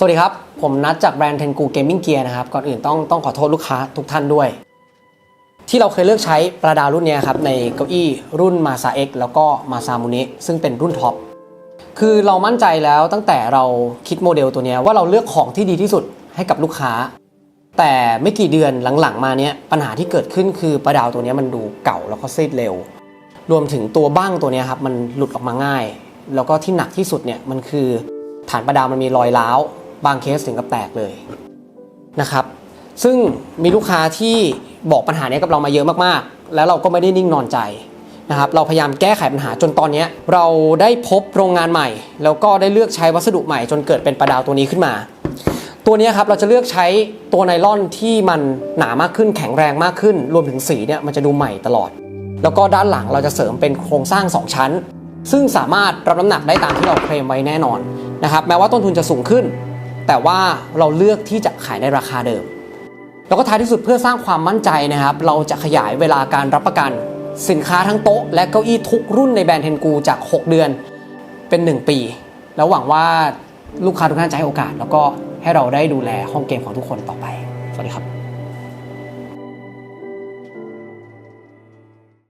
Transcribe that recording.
สวัสดีครับ ผมนัดจากแบรนด์เทนกูเกมมิ่งเกียร์นะครับ ก่อนอื่นต้องต้องขอโทษลูกค้าทุกท่านด้วย ที่เราเคยเลือกใช้ประดาวรุ่นนี้ครับในเก้าอี้รุ่น m a s a X แล้วก็ m a s a m u n e ซึ่งเป็นรุ่นท็อปคือเรามั่นใจแล้วตั้งแต่เราคิดโมเดลตัวนี้ว่าเราเลือกของที่ดีที่สุดให้กับลูกค้า แต่ไม่กี่เดือนหลังๆ มาเนี้ยปัญหาที่เกิดขึ้นคือประดาวตัวนี้มันดูเก่าแล้วก็ซีดเร็ว รวมถึงตัวบ้างตัวนี้ครับมันหลุดออกมาง่าย แล้วก็ที่หนักที่สุดเนี่ยมันคือฐานประดาวมันมีรอยร้าว บางเคสถึงกับแตกเลยนะครับ ซึ่งมีลูกค้าที่บอกปัญหานี้กับเรามาเยอะมากๆ แล้วเราก็ไม่ได้นิ่งนอนใจนะครับเราพยายามแก้ไขปัญหาจนตอนนี้เราได้พบโรงงานใหม่ แล้วก็ได้เลือกใช้วัสดุใหม่จนเกิดเป็นประดาวตัวนี้ขึ้นมา ตัวนี้ครับเราจะเลือกใช้ตัวไนล่อนที่มันหนามากขึ้นแข็งแรงมากขึ้น รวมถึงสีเนี่ยมันจะดูใหม่ตลอด แล้วก็ด้านหลังเราจะเสริมเป็นโครงสร้าง 2 ชั้น ซึ่งสามารถรับน้ำหนักได้ตามที่เราเคลมไว้แน่นอนนะครับแม้ว่าต้นทุนจะสูงขึ้น แต่ว่าเราเลือกที่จะขายในราคาเดิม แล้วก็ท้ายที่สุดเพื่อสร้างความมั่นใจนะครับ เราจะขยายเวลาการรับประกัน สินค้าทั้งโต๊ะ และเก้าอี้ทุกรุ่นในแบรนด์เทนกูจาก 6 เดือนเป็น 1 ปี แล้วหวังว่าลูกค้าทุกท่านจะให้โอกาส แล้วก็ให้เราได้ดูแลห้องเกมของทุกคนต่อไป สวัสดีครับ